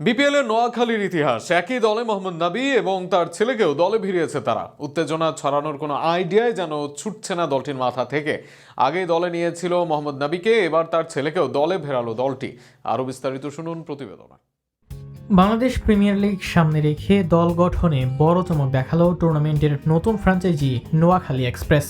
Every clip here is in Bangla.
বিপিএল এর নোয়াখালীর ইতিহাস। একই দলে মোহাম্মদ নাবি এবং তার ছেলেকেও দলে ভিড়িয়েছে তারা। উত্তেজনা ছড়ানোর কোনো আইডিয়াই যেন ছুটছে না দলটির মাথা থেকে। আগেই দলে নিয়েছিল মোহাম্মদ নাবিকে, এবার তার ছেলেকেও দলে ভেরালো দলটি। আরও বিস্তারিত শুনুন প্রতিবেদনা। বাংলাদেশ প্রিমিয়ার লিগ সামনে রেখে দল গঠনে বড় চমক দেখাল টুর্নামেন্টের নতুন ফ্র্যাঞ্চাইজি নোয়াখালী এক্সপ্রেস।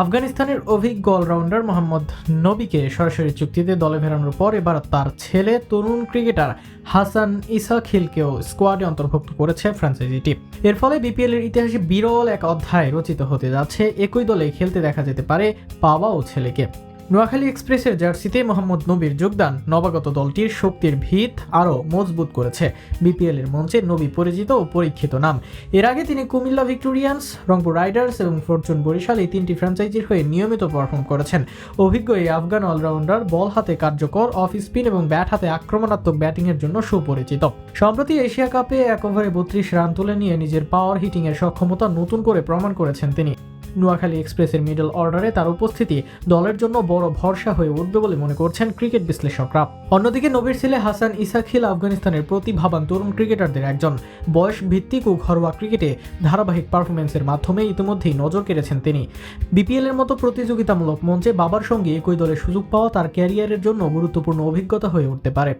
আফগানিস্তানের অভিজ্ঞ অলরাউন্ডার মোহাম্মদ নবীকে সরাসরি চুক্তিতে দলে ফেরানোর পর এবার তার ছেলে, তরুণ ক্রিকেটার হাসান ইসা খিলকেও স্কোয়াডে অন্তর্ভুক্ত করেছে ফ্র্যাঞ্চাইজিটি এর ফলে বিপিএল এর ইতিহাসে বিরল এক অধ্যায় রচিত হতে যাচ্ছে। একই দলে খেলতে দেখা যেতে পারে পাওয়া ও ছেলেকে। নোয়াখালী এক্সপ্রেসের জার্সিতে মোহাম্মদ নবীর যোগদান। নবাগত দলটির শক্তির ভিত আরও মজবুত করেছে। বিপিএল এর মঞ্চে নবী পরিচিত ও পরীক্ষিত নাম। এর আগে তিনি কুমিল্লা ভিক্টোরিয়ান্স, রংপুর রাইডার্স এবং ফরচুন বরিশাল এই তিনটি ফ্র্যাঞ্চাইজির হয়ে নিয়মিত পারফর্ম করেছেন। অভিজ্ঞ এই আফগান অলরাউন্ডার বল হাতে কার্যকর, অফ স্পিন এবং ব্যাট হাতে আক্রমণাত্মক ব্যাটিংয়ের জন্য সুপরিচিত। সম্প্রতি এশিয়া কাপে এক ওভারে বত্রিশ রান তুলে নিয়ে নিজের পাওয়ার হিটিংয়ের সক্ষমতা নতুন করে প্রমাণ করেছেন তিনি। নোয়াখালী এক্সপ্রেসের মিডল অর্ডারে তার উপস্থিতি দলের জন্য বড় ভরসা হয়ে উঠবে বলে মনে করছেন ক্রিকেট বিশ্লেষকরা। অন্যদিকে নবীর ছেলে হাসান ইসাখিল আফগানিস্তানের প্রতিভাবান তরুণ ক্রিকেটারদের একজন। বয়স ভিত্তিক ও ঘরোয়া ক্রিকেটে ধারাবাহিক পারফরমেন্সের মাধ্যমে ইতিমধ্যেই নজর কেড়েছেন তিনি। বিপিএল এর মতো প্রতিযোগিতামূলক মঞ্চে বাবার সঙ্গে একই দলে সুযোগ পাওয়া তার ক্যারিয়ারের জন্য গুরুত্বপূর্ণ অভিজ্ঞতা হয়ে উঠতে পারে।